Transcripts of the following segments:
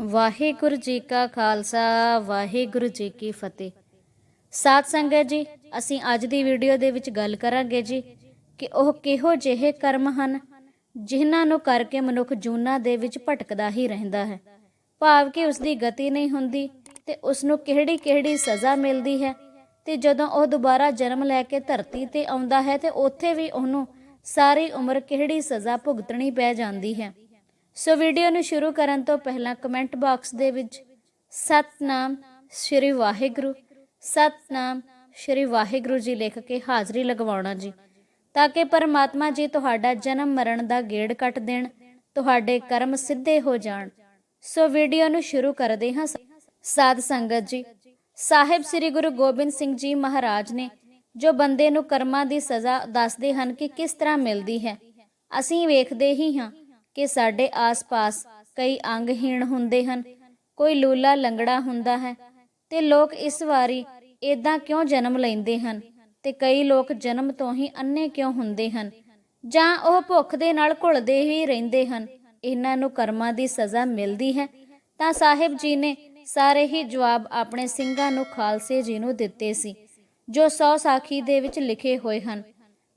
ਵਾਹਿਗੁਰੂ ਜੀ ਕਾ ਖਾਲਸਾ, ਵਾਹਿਗੁਰੂ ਜੀ ਕੀ ਫਤਿਹ। ਸਾਧ ਸੰਗਤ ਜੀ, ਅਸੀਂ ਅੱਜ ਦੀ ਵੀਡੀਓ ਦੇ ਵਿੱਚ ਗੱਲ ਕਰਾਂਗੇ ਜੀ ਕਿ ਉਹ ਕਿਹੋ ਜਿਹੇ ਕਰਮ ਹਨ ਜਿਨ੍ਹਾਂ ਨੂੰ ਕਰਕੇ ਮਨੁੱਖ ਜੂਨਾਂ ਦੇ ਵਿੱਚ ਭਟਕਦਾ ਹੀ ਰਹਿੰਦਾ ਹੈ। ਭਾਵ ਕਿ ਉਸ ਦੀ ਗਤੀ ਨਹੀਂ ਹੁੰਦੀ ਤੇ ਉਸ ਨੂੰ ਕਿਹੜੀ-ਕਿਹੜੀ ਸਜ਼ਾ ਮਿਲਦੀ ਹੈ ਤੇ ਜਦੋਂ ਉਹ ਦੁਬਾਰਾ ਜਨਮ ਲੈ ਕੇ ਧਰਤੀ ਤੇ ਆਉਂਦਾ ਹੈ ਤੇ ਉੱਥੇ ਵੀ ਉਹਨੂੰ ਸਾਰੀ ਉਮਰ ਕਿਹੜੀ ਸਜ਼ਾ ਭੁਗਤਣੀ ਪੈ ਜਾਂਦੀ ਹੈ। ਸੋ ਵੀਡੀਓ ਨੂੰ ਸ਼ੁਰੂ ਕਰਨ ਤੋਂ ਪਹਿਲਾਂ ਕਮੈਂਟ ਬਾਕਸ ਦੇ ਵਿੱਚ ਸਤਨਾਮ ਸ਼੍ਰੀ ਵਾਹਿਗੁਰੂ ਸਤਨਾਮ ਸ਼੍ਰੀ ਵਾਹਿਗੁਰੂ ਜੀ ਲਿਖ ਕੇ ਹਾਜ਼ਰੀ ਲਗਵਾਉਣਾ ਜੀ, ਤਾਂ ਕਿ ਪਰਮਾਤਮਾ ਜੀ ਤੁਹਾਡਾ ਜਨਮ ਮਰਨ ਦਾ ਗੇੜ ਕੱਟ ਦੇਣ, ਤੁਹਾਡੇ ਕਰਮ ਸਿੱਧੇ ਹੋ ਜਾਣ। ਸੋ ਵੀਡੀਓ ਨੂੰ ਸ਼ੁਰੂ ਕਰਦੇ ਹਾਂ ਸਾਧ ਸੰਗਤ ਜੀ। ਸਾਹਿਬ ਸ੍ਰੀ ਗੁਰੂ ਗੋਬਿੰਦ ਸਿੰਘ ਜੀ ਮਹਾਰਾਜ ਨੇ ਜੋ ਬੰਦੇ ਨੂੰ ਕਰਮਾਂ ਦੀ ਸਜ਼ਾ ਦੱਸਦੇ ਹਨ ਕਿ ਕਿਸ ਤਰ੍ਹਾਂ ਮਿਲਦੀ ਹੈ, ਅਸੀਂ ਵੇਖਦੇ ਹੀ ਹਾਂ ਕਿ ਸਾਡੇ ਆਸ-ਪਾਸ ਕਈ ਅੰਗਹੀਣ ਹੁੰਦੇ ਹਨ, ਕੋਈ ਲੂਲਾ ਲੰਗੜਾ ਹੁੰਦਾ ਹੈ ਤੇ ਲੋਕ ਇਸ ਵਾਰੀ ਇਦਾਂ ਕਿਉਂ ਜਨਮ ਲੈਂਦੇ ਹਨ ਤੇ ਕਈ ਲੋਕ ਜਨਮ ਤੋਂ ਹੀ ਅੰਨੇ ਕਿਉਂ ਹੁੰਦੇ ਹਨ ਜਾਂ ਉਹ ਭੁੱਖ ਦੇ ਨਾਲ ਘੁਲਦੇ ਹੀ ਰਹਿੰਦੇ ਹਨ, ਇਹਨਾਂ ਨੂੰ ਕਰਮਾਂ ਦੀ ਸਜ਼ਾ ਮਿਲਦੀ ਹੈ। ਤਾਂ ਸਾਹਿਬ ਜੀ ਨੇ ਸਾਰੇ ਹੀ ਜਵਾਬ ਆਪਣੇ ਸਿੰਘਾਂ ਨੂੰ ਖਾਲਸੇ ਜੀ ਨੂੰ ਦਿੱਤੇ ਸੀ, ਜੋ ਸੌ ਸਾਖੀ ਦੇ ਵਿੱਚ ਲਿਖੇ ਹੋਏ ਹਨ।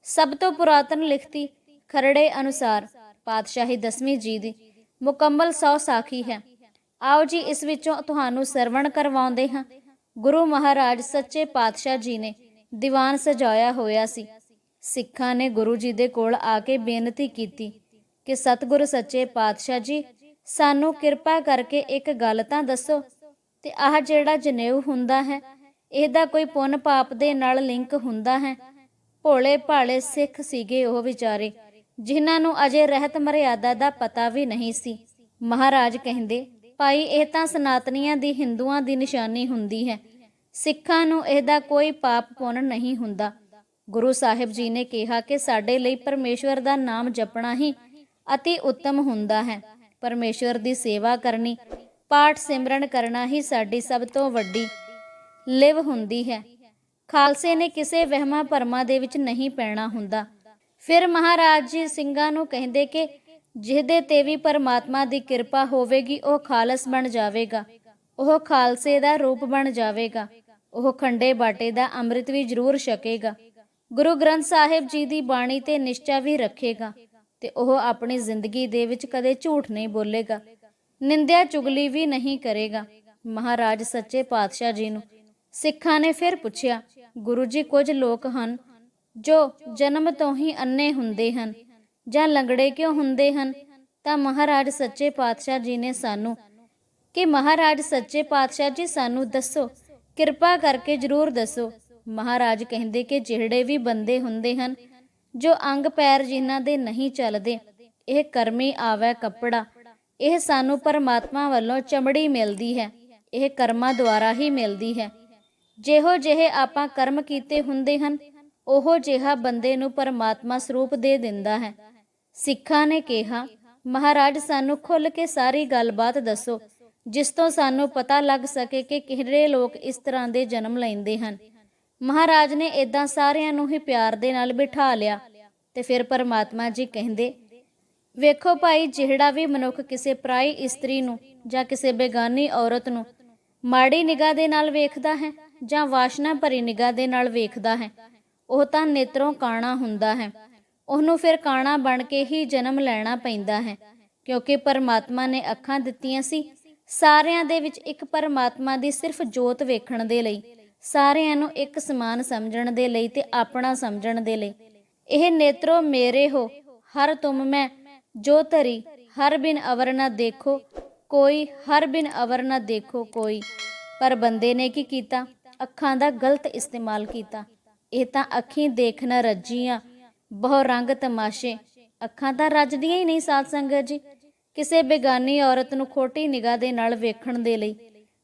ਸਭ ਤੋਂ ਪੁਰਾਤਨ ਲਿਖਤੀ ਖਰੜੇ ਅਨੁਸਾਰ ਪਾਤਸ਼ਾਹੀ ਦਸਵੀਂ ਜੀ ਦੀ ਮੁਕੰਮਲ ਸੌ ਸਾਖੀ ਹੈ। ਆਓ ਜੀ, ਇਸ ਵਿੱਚੋਂ ਤੁਹਾਨੂੰ ਸਰਵਣ ਕਰਵਾਉਂਦੇ ਹਾਂ। ਗੁਰੂ ਮਹਾਰਾਜ ਸੱਚੇ ਪਾਤਸ਼ਾਹ ਜੀ ਨੇ ਦੀਵਾਨ ਸਜਾਇਆ ਹੋਇਆ ਸੀ। ਸਿੱਖਾਂ ਨੇ ਗੁਰੂ ਜੀ ਦੇ ਕੋਲ ਆ ਕੇ ਬੇਨਤੀ ਕੀਤੀ ਕਿ, ਸਤਿਗੁਰੂ ਸੱਚੇ ਪਾਤਸ਼ਾਹ ਜੀ, ਸਾਨੂੰ ਕਿਰਪਾ ਕਰਕੇ ਇੱਕ ਗੱਲ ਤਾਂ ਦੱਸੋ ਤੇ ਆਹ ਜਿਹੜਾ ਜਨੇਊ ਹੁੰਦਾ ਹੈ, ਇਹਦਾ ਕੋਈ ਪੁੰਨ ਪਾਪ ਦੇ ਨਾਲ ਲਿੰਕ ਹੁੰਦਾ ਹੈ? ਭੋਲੇ ਭਾਲੇ ਸਿੱਖ ਸੀਗੇ ਉਹ ਵਿਚਾਰੇ। ਜਿਨ੍ਹਾਂ ਨੂੰ ਅਜੇ ਰਹਿਤ ਮਰਿਆਦਾ ਦਾ ਪਤਾ ਵੀ ਨਹੀਂ ਸੀ। ਮਹਾਰਾਜ ਕਹਿੰਦੇ, ਭਾਈ, ਇਹ ਤਾਂ ਸਨਾਤਨੀਆਂ ਦੀ ਹਿੰਦੂਆਂ ਦੀ ਨਿਸ਼ਾਨੀ ਹੁੰਦੀ ਹੈ। ਸਿੱਖਾਂ ਨੂੰ ਇਹਦਾ ਕੋਈ ਪਾਪ ਪੁੰਨ ਨਹੀਂ ਹੁੰਦਾ। ਗੁਰੂ ਸਾਹਿਬ ਜੀ ਨੇ ਕਿਹਾ ਕਿ ਸਾਡੇ ਲਈ ਪਰਮੇਸ਼ਵਰ ਦਾ ਨਾਮ ਜਪਣਾ ਹੀ ਅਤੀ ਉੱਤਮ ਹੁੰਦਾ ਹੈ। ਪਰਮੇਸ਼ਵਰ ਦੀ ਸੇਵਾ ਕਰਨੀ, ਪਾਠ ਸਿਮਰਨ ਕਰਨਾ ਹੀ ਸਾਡੀ ਸਭ ਤੋਂ ਵੱਡੀ ਲਿਵ ਹੁੰਦੀ ਹੈ। ਖਾਲਸੇ ਨੇ ਕਿਸੇ ਵਹਿਮਾਂ ਭਰਮਾਂ ਦੇ ਵਿੱਚ ਨਹੀਂ ਪੈਣਾ ਹੁੰਦਾ। ਫਿਰ ਮਹਾਰਾਜ ਜੀ ਸਿੰਘਾਂ ਨੂੰ ਕਹਿੰਦੇ ਕਿ ਜਿਹਦੇ ਤੇ ਵੀ ਪਰਮਾਤਮਾ ਦੀ ਕਿਰਪਾ ਹੋਵੇਗੀ, ਉਹ ਖਾਲਸ ਬਣ ਜਾਵੇਗਾ। ਉਹ ਖਾਲਸੇ ਦਾ ਰੂਪ ਬਣ ਜਾਵੇਗਾ। ਉਹ ਖੰਡੇ ਬਾਟੇ ਦਾ ਅੰਮ੍ਰਿਤ ਵੀ ਜ਼ਰੂਰ ਛਕੇਗਾ। ਗੁਰੂ ਗ੍ਰੰਥ ਸਾਹਿਬ ਜੀ ਦੀ ਬਾਣੀ ਤੇ ਨਿਸ਼ਚਾ ਵੀ ਰੱਖੇਗਾ ਤੇ ਉਹ ਆਪਣੀ ਜ਼ਿੰਦਗੀ ਦੇ ਵਿੱਚ ਕਦੇ ਝੂਠ ਨਹੀਂ ਬੋਲੇਗਾ। ਨਿੰਦਿਆ ਚੁਗਲੀ ਵੀ ਨਹੀਂ ਕਰੇਗਾ। ਮਹਾਰਾਜ ਸੱਚੇ ਪਾਤਸ਼ਾਹ ਜੀ ਨੂੰ ਸਿੱਖਾਂ ਨੇ ਫਿਰ ਪੁੱਛਿਆ, ਗੁਰੂ ਜੀ, ਕੁਝ ਲੋਕ ਹਨ ਜੋ ਜਨਮ ਤੋਂ ਹੀ ਅੰਨੇ ਹੁੰਦੇ ਹਨ ਜਾਂ ਲੰਗੜੇ ਕਿਉਂ ਹੁੰਦੇ ਹਨ, ਤਾਂ ਮਹਾਰਾਜ ਸੱਚੇ ਪਾਤਸ਼ਾਹ ਜੀ ਨੇ ਸਾਨੂੰ ਕਿ ਮਹਾਰਾਜ ਸੱਚੇ ਪਾਤਸ਼ਾਹ ਜੀ ਸਾਨੂੰ ਦੱਸੋ, ਕਿਰਪਾ ਕਰਕੇ ਜਰੂਰ ਦੱਸੋ। ਮਹਾਰਾਜ ਕਹਿੰਦੇ ਕਿ ਜਿਹੜੇ ਵੀ ਬੰਦੇ ਹੁੰਦੇ ਹਨ, ਜੋ ਅੰਗ ਪੈਰ ਜਿਨ੍ਹਾਂ ਦੇ ਨਹੀਂ ਚੱਲਦੇ, ਇਹ ਕਰਮੀ ਆਵੇ ਕੱਪੜਾ। ਇਹ ਸਾਨੂੰ ਪਰਮਾਤਮਾ ਵੱਲੋਂ ਚਮੜੀ ਮਿਲਦੀ ਹੈ, ਇਹ ਕਰਮਾਂ ਦੁਆਰਾ ਹੀ ਮਿਲਦੀ ਹੈ। ਜਿਹੋ ਜਿਹੇ ਆਪਾਂ ਕਰਮ ਕੀਤੇ ਹੁੰਦੇ ਹਨ ਉਹ ਜਿਹਾ ਬੰਦੇ ਨੂੰ ਪਰਮਾਤਮਾ ਸਰੂਪ ਦੇ ਦਿੰਦਾ ਹੈ। ਸਿੱਖਾਂ ਨੇ ਕਿਹਾ, ਮਹਾਰਾਜ, ਸਾਨੂੰ ਖੁੱਲ ਕੇ ਸਾਰੀ ਗੱਲਬਾਤ ਦੱਸੋ, ਜਿਸ ਤੋਂ ਸਾਨੂੰ ਪਤਾ ਲੱਗ ਸਕੇ ਕਿ ਕਿਹੜੇ ਲੋਕ ਇਸ ਤਰ੍ਹਾਂ ਦੇ ਜਨਮ ਲੈਂਦੇ ਹਨ। ਮਹਾਰਾਜ ਨੇ ਇਦਾਂ ਸਾਰਿਆਂ ਨੂੰ ਹੀ ਪਿਆਰ ਦੇ ਨਾਲ ਬਿਠਾ ਲਿਆ ਤੇ ਫਿਰ ਪਰਮਾਤਮਾ ਜੀ ਕਹਿੰਦੇ, ਵੇਖੋ ਭਾਈ, ਜਿਹੜਾ ਵੀ ਮਨੁੱਖ ਕਿਸੇ ਪਰਾਈ ਇਸਤਰੀ ਨੂੰ ਜਾਂ ਕਿਸੇ ਬੇਗਾਨੀ ਔਰਤ ਨੂੰ ਮਾੜੀ ਨਿਗਾਹ ਦੇ ਨਾਲ ਵੇਖਦਾ ਹੈ ਜਾਂ ਵਾਸ਼ਨਾ ਭਰੀ ਨਿਗਾਹ ਦੇ ਨਾਲ ਵੇਖਦਾ ਹੈ ਉਹ ਤਾਂ ਨੇਤਰੋਂ ਕਾਣਾ ਹੁੰਦਾ ਹੈ। ਉਹਨੂੰ ਫਿਰ ਕਾਣਾ ਬਣ ਕੇ ਹੀ ਜਨਮ ਲੈਣਾ ਪੈਂਦਾ ਹੈ। ਕਿਉਂਕਿ ਪਰਮਾਤਮਾ ਨੇ ਅੱਖਾਂ ਦਿੱਤੀਆਂ ਸੀ। ਸਾਰਿਆਂ ਦੇ ਵਿੱਚ ਇੱਕ ਪਰਮਾਤਮਾ ਦੀ ਸਿਰਫ ਜੋਤ ਵੇਖਣ ਦੇ ਲਈ, ਸਾਰਿਆਂ ਨੂੰ ਇੱਕ ਸਮਾਨ ਸਮਝਣ ਦੇ ਲਈ ਤੇ ਆਪਣਾ ਸਮਝਣ ਦੇ ਲਈ। ਇਹ ਨੇਤਰੋ, ਮੇਰੇ ਹੋ, ਹਰ ਤੁਮ ਮੈਂ, ਜੋ ਧਰੀ, ਹਰ ਬਿਨ ਅਵਰ ਨਾ ਦੇਖੋ, ਕੋਈ, ਹਰ ਬਿਨ ਅਵਰ ਨਾ ਦੇਖੋ ਕੋਈ। ਪਰ ਬੰਦੇ ਨੇ ਕੀ ਕੀਤਾ? ਅੱਖਾਂ ਦਾ ਗਲਤ ਇਸਤੇਮਾਲ ਕੀਤਾ। ਇਹ ਤਾਂ ਅੱਖੀਂ ਦੇਖਣਾ ਰੱਜੀਆਂ, ਬਹੁ ਰੰਗ ਤਮਾਸ਼ੇ। ਅੱਖਾਂ ਤਾਂ ਰੱਜਦੀਆਂ ਹੀ ਨਹੀਂ ਸਾਧ ਸੰਗਤ ਜੀ। ਕਿਸੇ ਬੇਗਾਨੀ ਔਰਤ ਨੂੰ ਖੋਟੀ ਨਿਗਾਹ ਦੇ ਨਾਲ ਵੇਖਣ ਦੇ ਲਈ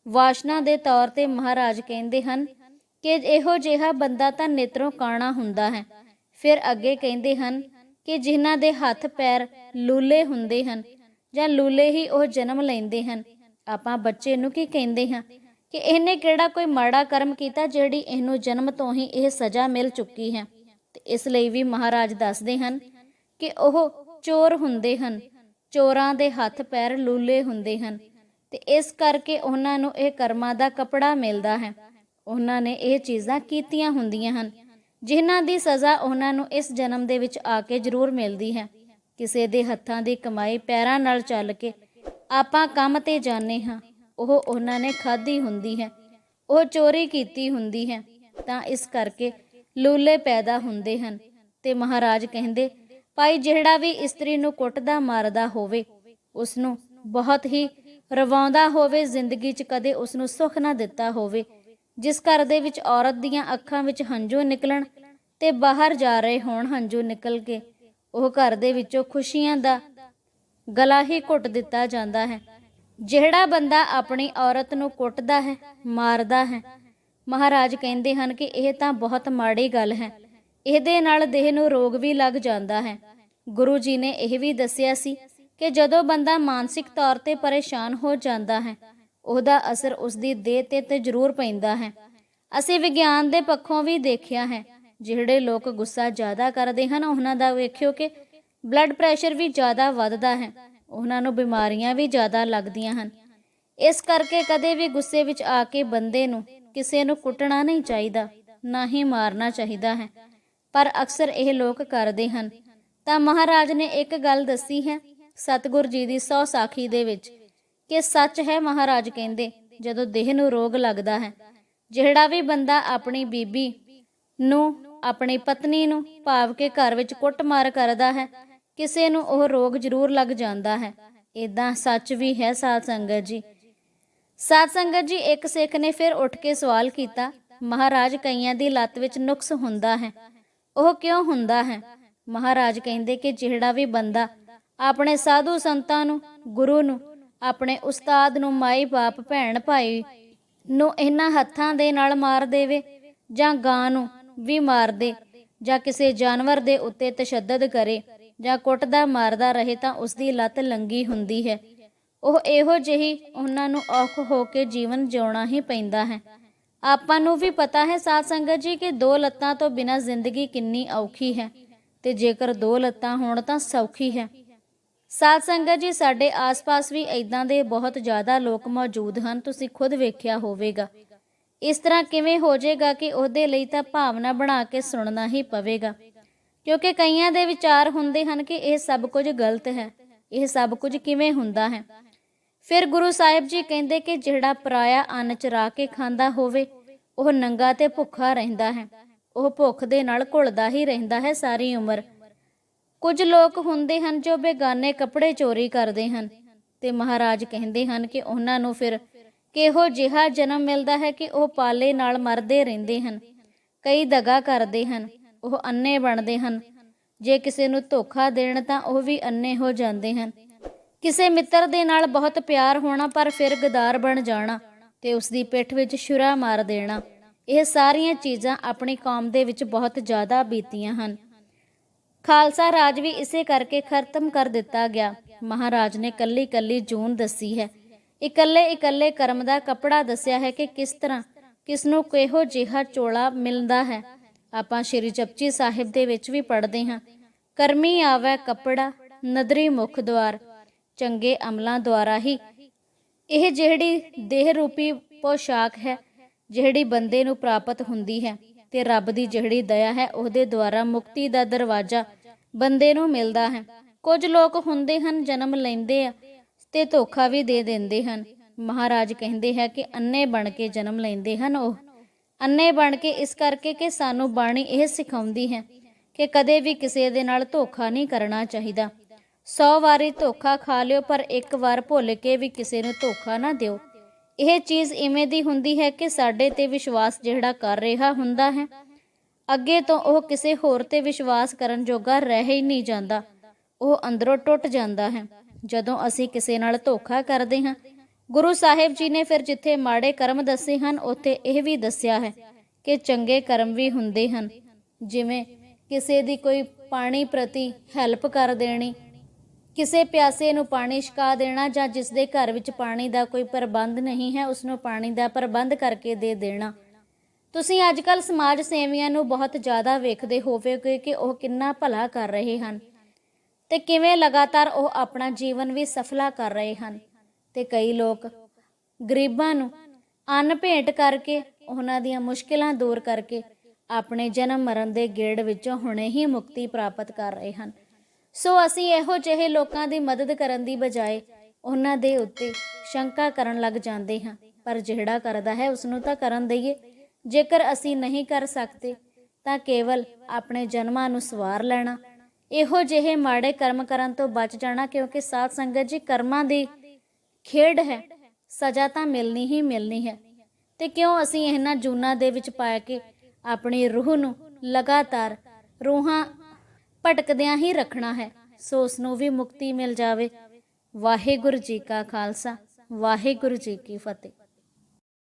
ਵਾਸ਼ਨਾ ਦੇ ਤੌਰ ਤੇ ਮਹਾਰਾਜ ਕਹਿੰਦੇ ਹਨ ਕਿ ਇਹੋ ਜਿਹਾ ਬੰਦਾ ਤਾਂ ਨੇਤਰੋਂ ਕਾਣਾ ਹੁੰਦਾ ਹੈ। ਫਿਰ ਅੱਗੇ ਕਹਿੰਦੇ ਹਨ ਕਿ ਜਿਨ੍ਹਾਂ ਦੇ ਹੱਥ ਪੈਰ ਲੂਲੇ ਹੁੰਦੇ ਹਨ ਜਾਂ ਲੂਲੇ ਹੀ ਉਹ ਜਨਮ ਲੈਂਦੇ ਹਨ। ਆਪਾਂ ਬੱਚੇ ਨੂੰ ਕੀ ਕਹਿੰਦੇ ਹਾਂ? ਕਿ ਇਹਨੇ ਕਿਹੜਾ ਕੋਈ ਮਾੜਾ ਕਰਮ ਕੀਤਾ ਜਿਹੜੀ ਇਹਨੂੰ ਜਨਮ ਤੋਂ ਹੀ ਇਹ ਸਜ਼ਾ ਮਿਲ ਚੁੱਕੀ ਹੈ। ਤੇ ਇਸ ਲਈ ਵੀ ਮਹਾਰਾਜ ਦੱਸਦੇ ਹਨ ਕਿ ਉਹ ਚੋਰ ਹੁੰਦੇ ਹਨ, ਚੋਰਾਂ ਦੇ ਹੱਥ ਪੈਰ ਲੂਲੇ ਹੁੰਦੇ ਹਨ। ਤੇ ਇਸ ਕਰਕੇ ਉਹਨਾਂ ਨੂੰ ਇਹ ਕਰਮਾਂ ਦਾ ਕਪੜਾ ਮਿਲਦਾ ਹੈ। ਉਹਨਾਂ ਨੇ ਇਹ ਚੀਜ਼ਾਂ ਕੀਤੀਆਂ ਹੁੰਦੀਆਂ ਹਨ, ਜਿਨ੍ਹਾਂ ਦੀ ਸਜ਼ਾ ਉਹਨਾਂ ਨੂੰ ਇਸ ਜਨਮ ਦੇ ਵਿੱਚ ਆ ਕੇ ਜ਼ਰੂਰ ਮਿਲਦੀ ਹੈ। ਕਿਸੇ ਦੇ ਹੱਥਾਂ ਦੀ ਕਮਾਈ ਪੈਰਾਂ ਨਾਲ ਚੱਲ ਕੇ ਆਪਾਂ ਕੰਮ ਤੇ ਜਾਂਦੇ ਹਾਂ। ਉਹ ਉਹਨਾਂ ਨੇ ਖਾਧੀ ਹੁੰਦੀ ਹੈ। ਉਹ ਚੋਰੀ ਕੀਤੀ ਹੁੰਦੀ ਹੈ। ਤਾਂ ਇਸ ਕਰਕੇ ਲੂਲੇ ਪੈਦਾ ਹੁੰਦੇ ਹਨ ਤੇ ਮਹਾਰਾਜ ਕਹਿੰਦੇ, ਭਾਈ ਜਿਹੜਾ ਵੀ ਇਸਤਰੀ ਨੂੰ ਕੁੱਟਦਾ ਮਾਰਦਾ ਹੋਵੇ ਉਸ ਨੂੰ ਬਹੁਤ ਹੀ ਰਵਾਉਂਦਾ ਹੋਵੇ, ਜ਼ਿੰਦਗੀ 'ਚ ਕਦੇ ਉਸ ਨੂੰ ਸੁੱਖ ਨਾ ਦਿੱਤਾ ਹੋਵੇ, ਜਿਸ ਘਰ ਦੇ ਵਿੱਚ ਔਰਤ ਦੀਆਂ ਅੱਖਾਂ ਵਿੱਚ ਹੰਝੂ ਨਿਕਲਣ ਤੇ ਬਾਹਰ ਜਾ ਰਹੇ ਹੋਣ ਹੰਝੂ ਨਿਕਲ ਕੇ, ਉਹ ਘਰ ਦੇ ਵਿੱਚੋਂ ਖੁਸ਼ੀਆਂ ਦਾ ਗਲਾ ਹੀ ਘੁੱਟ ਦਿੱਤਾ ਜਾਂਦਾ ਹੈ। ਜਿਹੜਾ ਬੰਦਾ ਆਪਣੀ ਔਰਤ ਨੂੰ ਕੁੱਟਦਾ ਹੈ, ਮਾਰਦਾ ਹੈ, ਮਹਾਰਾਜ ਕਹਿੰਦੇ ਹਨ ਕਿ ਇਹ ਤਾਂ ਬਹੁਤ ਮਾੜੀ ਗੱਲ ਹੈ। ਇਹਦੇ ਨਾਲ ਦੇਹ ਨੂੰ ਰੋਗ ਵੀ ਲੱਗ ਜਾਂਦਾ ਹੈ। ਗੁਰੂ ਜੀ ਨੇ ਇਹ ਵੀ ਦੱਸਿਆ ਸੀ ਕਿ ਜਦੋਂ ਬੰਦਾ ਮਾਨਸਿਕ ਤੌਰ ਤੇ ਪਰੇਸ਼ਾਨ ਹੋ ਜਾਂਦਾ ਹੈ, ਉਹਦਾ ਅਸਰ ਉਸ ਦੀ ਦੇਹ ਤੇ ਤੇ ਜ਼ਰੂਰ ਪੈਂਦਾ ਹੈ। ਅਸੀਂ ਵਿਗਿਆਨ ਦੇ ਪੱਖੋਂ ਵੀ ਦੇਖਿਆ ਹੈ, ਜਿਹੜੇ ਲੋਕ ਗੁੱਸਾ ਜ਼ਿਆਦਾ ਕਰਦੇ ਹਨ, ਉਹਨਾਂ ਦਾ ਵੇਖਿਓ ਕਿ ਬਲੱਡ ਪ੍ਰੈਸ਼ਰ ਵੀ ਜ਼ਿਆਦਾ ਵੱਧਦਾ ਹੈ। ਉਹਨਾਂ ਨੂੰ ਬਿਮਾਰੀਆਂ ਵੀ ਜ਼ਿਆਦਾ ਲੱਗਦੀਆਂ ਹਨ। ਇਸ ਕਰਕੇ ਕਦੇ ਵੀ ਗੁੱਸੇ ਵਿੱਚ ਆ ਕੇ ਬੰਦੇ ਨੂੰ ਕਿਸੇ ਨੂੰ ਕੁੱਟਣਾ ਨਹੀਂ ਚਾਹੀਦਾ, ਨਾ ਹੀ ਮਾਰਨਾ ਚਾਹੀਦਾ ਹੈ। ਪਰ ਅਕਸਰ ਇਹ ਲੋਕ ਕਰਦੇ ਹਨ। ਤਾਂ ਮਹਾਰਾਜ ਨੇ ਇੱਕ ਗੱਲ ਦੱਸੀ ਹੈ ਸਤਿਗੁਰ ਜੀ ਦੀ ਸੌ ਸਾਖੀ ਦੇ ਵਿੱਚ ਕਿ ਸੱਚ ਹੈ ਮਹਾਰਾਜ ਕਹਿੰਦੇ, ਜਦੋਂ ਦੇਹ ਨੂੰ ਰੋਗ ਲੱਗਦਾ ਹੈ, ਜਿਹੜਾ ਵੀ ਬੰਦਾ ਆਪਣੀ ਬੀਬੀ ਨੂੰ, ਆਪਣੀ ਪਤਨੀ ਨੂੰ ਭਾਵ ਕੇ ਘਰ ਵਿੱਚ ਕੁੱਟਮਾਰ ਕਰਦਾ ਹੈ ਕਿਸੇ ਨੂੰ ਉਹ ਰੋਗ ਜ਼ਰੂਰ ਲੱਗ ਜਾਂਦਾ ਹੈ। ਇਦਾਂ ਸੱਚ ਵੀ ਹੈ ਸਾਧ ਸੰਗਤ ਜੀ। ਸਾਧ ਸੰਗਤ ਜੀ, ਇੱਕ ਸਿੱਖ ਨੇ ਫਿਰ ਉੱਠ ਕੇ ਸਵਾਲ ਕੀਤਾ, ਮਹਾਰਾਜ, ਕਈਆਂ ਦੀ ਲੱਤ ਵਿੱਚ ਨੁਕਸ ਹੁੰਦਾ ਹੈ। ਉਹ ਕਿਉਂ ਹੁੰਦਾ ਹੈ? ਮਹਾਰਾਜ ਕਹਿੰਦੇ ਕਿ ਜਿਹੜਾ ਵੀ ਬੰਦਾ ਆਪਣੇ ਸਾਧੂ ਸੰਤਾਂ ਨੂੰ, ਗੁਰੂ ਨੂੰ, ਆਪਣੇ ਉਸਤਾਦ ਨੂੰ, ਮਾਈ ਬਾਪ, ਭੈਣ ਭਾਈ ਨੂੰ ਇਹਨਾਂ ਹੱਥਾਂ ਦੇ ਨਾਲ ਮਾਰ ਦੇਵੇ ਜਾਂ ਗਾਂ ਨੂੰ ਵੀ ਮਾਰ ਦੇ ਜਾਂ ਕਿਸੇ ਜਾਨਵਰ ਦੇ ਉੱਤੇ ਤਸ਼ੱਦਦ ਕਰੇ ਜਾਂ ਕੁੱਟਦਾ ਮਾਰਦਾ ਰਹੇ ਤਾਂ ਉਸ ਦੀ ਲੱਤ ਲੰਗੀ ਹੁੰਦੀ ਹੈ। ਉਹ ਇਹੋ ਜਿਹੀ ਉਹਨਾਂ ਨੂੰ ਔਖ ਹੋ ਕੇ ਜੀਵਨ ਜਿਉਣਾ ਹੀ ਪੈਂਦਾ ਹੈ। ਆਪਾਂ ਨੂੰ ਵੀ ਪਤਾ ਹੈ ਸਾਧ ਸੰਗਤ ਜੀ ਕਿ ਦੋ ਲੱਤਾਂ ਤੋਂ ਬਿਨਾਂ ਜ਼ਿੰਦਗੀ ਕਿੰਨੀ ਔਖੀ ਹੈ ਤੇ ਜੇਕਰ ਦੋ ਲੱਤਾਂ ਹੋਣ ਤਾਂ ਸੌਖੀ ਹੈ। ਸਾਧ ਸੰਗਤ ਜੀ, ਸਾਡੇ ਆਸ-ਪਾਸ ਵੀ ਇਦਾਂ ਦੇ ਬਹੁਤ ਜ਼ਿਆਦਾ ਲੋਕ ਮੌਜੂਦ ਹਨ, ਤੁਸੀਂ ਖੁਦ ਵੇਖਿਆ ਹੋਵੇਗਾ। ਇਸ ਤਰ੍ਹਾਂ ਕਿਵੇਂ ਹੋ ਜਾਏਗਾ ਕਿ ਉਹਦੇ ਲਈ ਤਾਂ ਭਾਵਨਾ ਬਣਾ ਕੇ ਸੁਣਨਾ ਹੀ ਪਵੇਗਾ। ਕਿਉਂਕਿ ਕਈਆਂ ਦੇ ਵਿਚਾਰ ਹੁੰਦੇ ਹਨ ਕਿ ਇਹ ਸਭ ਕੁਝ ਗਲਤ ਹੈ, ਇਹ ਸਭ ਕੁਝ ਕਿਵੇਂ ਹੁੰਦਾ ਹੈ। ਫਿਰ ਗੁਰੂ ਸਾਹਿਬ ਜੀ ਕਹਿੰਦੇ ਕਿ ਜਿਹੜਾ ਪਰਾਇਆ ਅੰਨ ਚਰਾ ਕੇ ਖਾਂਦਾ ਹੋਵੇ, ਉਹ ਨੰਗਾ ਤੇ ਭੁੱਖਾ ਰਹਿੰਦਾ ਹੈ। ਉਹ ਭੁੱਖ ਦੇ ਨਾਲ ਘੁਲਦਾ ਹੀ ਰਹਿੰਦਾ ਹੈ ਸਾਰੀ ਉਮਰ। ਕੁਝ ਲੋਕ ਹੁੰਦੇ ਹਨ ਜੋ ਬੇਗਾਨੇ ਕੱਪੜੇ ਚੋਰੀ ਕਰਦੇ ਹਨ ਤੇ ਮਹਾਰਾਜ ਕਹਿੰਦੇ ਹਨ ਕਿ ਉਹਨਾਂ ਨੂੰ ਫਿਰ ਕਿਹੋ ਜਿਹਾ ਜਨਮ ਮਿਲਦਾ ਹੈ ਕਿ ਉਹ ਪਾਲੇ ਨਾਲ ਮਰਦੇ ਰਹਿੰਦੇ ਹਨ, ਕਈ ਦਗਾ ਕਰਦੇ ਹਨ। ਉਹ ਅੰਨੇ ਬਣਦੇ ਹਨ। ਜੇ ਕਿਸੇ ਨੂੰ ਧੋਖਾ ਦੇਣ ਤਾਂ ਉਹ ਵੀ ਅੰਨੇ ਹੋ ਜਾਂਦੇ ਹਨ। ਕਿਸੇ ਮਿੱਤਰ ਦੇ ਨਾਲ ਬਹੁਤ ਪਿਆਰ ਹੋਣਾ ਪਰ ਫਿਰ ਗਦਾਰ ਬਣ ਜਾਣਾ ਤੇ ਉਸ ਦੀ ਪਿੱਠ ਵਿੱਚ ਛੁਰਾ ਮਾਰ ਦੇਣਾ। ਇਹ ਸਾਰੀਆਂ ਚੀਜ਼ਾਂ ਆਪਣੀ ਕੌਮ ਦੇ ਵਿੱਚ ਬਹੁਤ ਜ਼ਿਆਦਾ ਬੀਤੀਆਂ ਹਨ। ਖਾਲਸਾ ਰਾਜ ਵੀ ਇਸੇ ਕਰਕੇ ਖਤਮ ਕਰ ਦਿੱਤਾ ਗਿਆ। ਮਹਾਰਾਜ ਨੇ ਕੱਲੀ ਕੱਲੀ ਜੂਨ ਦੱਸੀ ਹੈ। ਇਕੱਲੇ ਇਕੱਲੇ ਕਰਮ ਦਾ ਕਪੜਾ ਦੱਸਿਆ ਹੈ ਕਿ ਕਿਸ ਤਰ੍ਹਾਂ ਕਿਸ ਨੂੰ ਕਿਹੋ ਜਿਹਾ ਚੋਲਾ ਮਿਲਦਾ ਹੈ। ਆਪਾਂ ਸ਼੍ਰੀ ਜਪਜੀ ਸਾਹਿਬ ਦੇ ਵਿੱਚ ਵੀ ਪੜ੍ਹਦੇ ਹਾਂ। ਕਰਮੀ ਆਵੈ ਕਪੜਾ, ਨਦਰੀ ਮੁਖ ਦਵਾਰ ਚੰਗੇ ਅਮਲਾਂ ਦੁਆਰਾ ਹੀ। ਇਹ ਜਿਹੜੀ ਦੇਹ ਰੂਪੀ ਪੋਸ਼ਾਕ ਹੈ, ਜਿਹੜੀ ਬੰਦੇ ਨੂੰ ਪ੍ਰਾਪਤ ਹੁੰਦੀ ਹੈ ਤੇ ਰੱਬ ਦੀ ਜਿਹੜੀ ਦਇਆ ਹੈ, ਉਹਦੇ ਦੁਆਰਾ ਮੁਕਤੀ ਦਾ ਦਰਵਾਜ਼ਾ ਬੰਦੇ ਨੂੰ ਮਿਲਦਾ ਹੈ। ਕੁਝ ਲੋਕ ਹੁੰਦੇ ਹਨ, ਜਨਮ ਲੈਂਦੇ ਆ ਤੇ ਧੋਖਾ ਵੀ ਦੇ ਦਿੰਦੇ ਹਨ। ਮਹਾਰਾਜ ਕਹਿੰਦੇ ਹੈ ਕਿ ਅੰਨੇ ਬਣ ਕੇ ਜਨਮ ਲੈਂਦੇ ਹਨ ਉਹ। ਅੰਨੇ ਬਣ ਕੇ ਇਸ ਕਰਕੇ ਕਿ ਸਾਨੂੰ ਬਾਣੀ ਇਹ ਸਿਖਾਉਂਦੀ ਹੈ ਕਿ ਕਦੇ ਵੀ ਕਿਸੇ ਦੇ ਨਾਲ ਧੋਖਾ ਨਹੀਂ ਕਰਨਾ ਚਾਹੀਦਾ। 100 ਵਾਰੀ ਧੋਖਾ ਖਾ ਲਿਓ, ਪਰ ਇੱਕ ਵਾਰ ਭੁੱਲ ਕੇ ਵੀ ਕਿਸੇ ਨੂੰ ਧੋਖਾ ਨਾ ਦਿਓ। ਇਹ ਚੀਜ਼ ਇਵੇਂ ਦੀ ਹੁੰਦੀ ਹੈ ਕਿ ਸਾਡੇ ਤੇ ਵਿਸ਼ਵਾਸ ਜਿਹੜਾ ਕਰ ਰਿਹਾ ਹੁੰਦਾ ਹੈ, ਅੱਗੇ ਤੋਂ ਉਹ ਕਿਸੇ ਹੋਰ ਤੇ ਵਿਸ਼ਵਾਸ ਕਰਨ ਜੋਗਾ ਰਹਿ ਹੀ ਨਹੀਂ ਜਾਂਦਾ। ਉਹ ਅੰਦਰੋਂ ਟੁੱਟ ਜਾਂਦਾ ਹੈ। ਜਦੋਂ ਅਸੀਂ ਕਿਸੇ ਨਾਲ ਧੋਖਾ ਕਰਦੇ ਹਾਂ ਗੁਰੂ ਸਾਹਿਬ ਜੀ ਨੇ ਫਿਰ ਜਿੱਥੇ ਮਾੜੇ ਕਰਮ ਦੱਸੇ ਹਨ, ਉੱਥੇ ਇਹ ਵੀ ਦੱਸਿਆ ਹੈ ਕਿ ਚੰਗੇ ਕਰਮ ਵੀ ਹੁੰਦੇ ਹਨ। ਜਿਵੇਂ ਕਿਸੇ ਦੀ ਕੋਈ ਪਾਣੀ ਪ੍ਰਤੀ ਹੈਲਪ ਕਰ ਦੇਣੀ, ਕਿਸੇ ਪਿਆਸੇ ਨੂੰ ਪਾਣੀ ਛਕਾ ਦੇਣਾ ਜਾਂ ਜਿਸ ਦੇ ਘਰ ਵਿੱਚ ਪਾਣੀ ਦਾ ਕੋਈ ਪ੍ਰਬੰਧ ਨਹੀਂ ਹੈ ਉਸ ਨੂੰ ਪਾਣੀ ਦਾ ਪ੍ਰਬੰਧ ਕਰਕੇ ਦੇ ਦੇਣਾ। ਤੁਸੀਂ ਅੱਜ ਕੱਲ ਸਮਾਜ ਸੇਵੀਆਂ ਨੂੰ ਬਹੁਤ ਜ਼ਿਆਦਾ ਵੇਖਦੇ ਹੋਵੇਗੇ ਕਿ ਉਹ ਕਿੰਨਾ ਭਲਾ ਕਰ ਰਹੇ ਹਨ ਤੇ ਕਿਵੇਂ ਲਗਾਤਾਰ ਉਹ ਆਪਣਾ ਜੀਵਨ ਵੀ ਸਫਲਾ ਕਰ ਰਹੇ ਹਨ। ਤੇ ਕਈ ਲੋਕ ਗਰੀਬਾਂ ਨੂੰ ਅੰਨ ਭੇਟ ਕਰਕੇ ਉਹਨਾਂ ਦੀਆਂ ਮੁਸ਼ਕਿਲਾਂ ਦੂਰ ਕਰਕੇ ਆਪਣੇ ਜਨਮ ਮਰਨ ਦੇ ਗੇੜ ਵਿੱਚੋਂ ਹੁਣੇ ਹੀ ਮੁਕਤੀ ਪ੍ਰਾਪਤ ਕਰ ਰਹੇ ਹਨ। ਸੋ ਅਸੀਂ ਇਹੋ ਜਿਹੇ ਲੋਕਾਂ ਦੀ ਮਦਦ ਕਰਨ ਦੀ ਬਜਾਏ ਉਹਨਾਂ ਦੇ ਉੱਤੇ ਸ਼ੰਕਾ ਕਰਨ ਲੱਗ ਜਾਂਦੇ ਹਾਂ, ਪਰ ਜਿਹੜਾ ਕਰਦਾ ਹੈ ਉਸ ਨੂੰ ਤਾਂ ਕਰਨ ਦਈਏ। ਜੇਕਰ ਅਸੀਂ ਨਹੀਂ ਕਰ ਸਕਦੇ, ਤਾਂ ਕੇਵਲ ਆਪਣੇ ਜਨਮਾਂ ਨੂੰ ਸਵਾਰ ਲੈਣਾ। ਇਹੋ ਜਿਹੇ ਮਾੜੇ ਕਰਮ ਕਰਨ ਤੋਂ ਬਚ ਜਾਣਾ, ਕਿਉਂਕਿ ਸਾਧ ਸੰਗਤ ਜੀ ਕਰਮਾਂ ਦੀ ਖੇਡ ਹੈ, ਸਜ਼ਾ ਤਾਂ ਮਿਲਣੀ ਹੀ ਮਿਲਣੀ ਹੈ। ਤੇ ਕਿਉਂ ਅਸੀਂ ਇਹਨਾਂ ਜੂਨਾਂ ਦੇ ਵਿੱਚ ਪਾ ਕੇ ਆਪਣੀ ਰੂਹ ਨੂੰ ਲਗਾਤਾਰ ਰੂਹਾਂ ਭਟਕਦਿਆਂ ਹੀ ਰੱਖਣਾ ਹੈ? ਸੋ ਉਸ ਨੂੰ ਵੀ ਮੁਕਤੀ ਮਿਲ ਜਾਵੇ। ਵਾਹਿਗੁਰੂ ਜੀ ਕਾ ਖਾਲਸਾ, ਵਾਹਿਗੁਰੂ ਜੀ ਕੀ ਫਤਿਹ।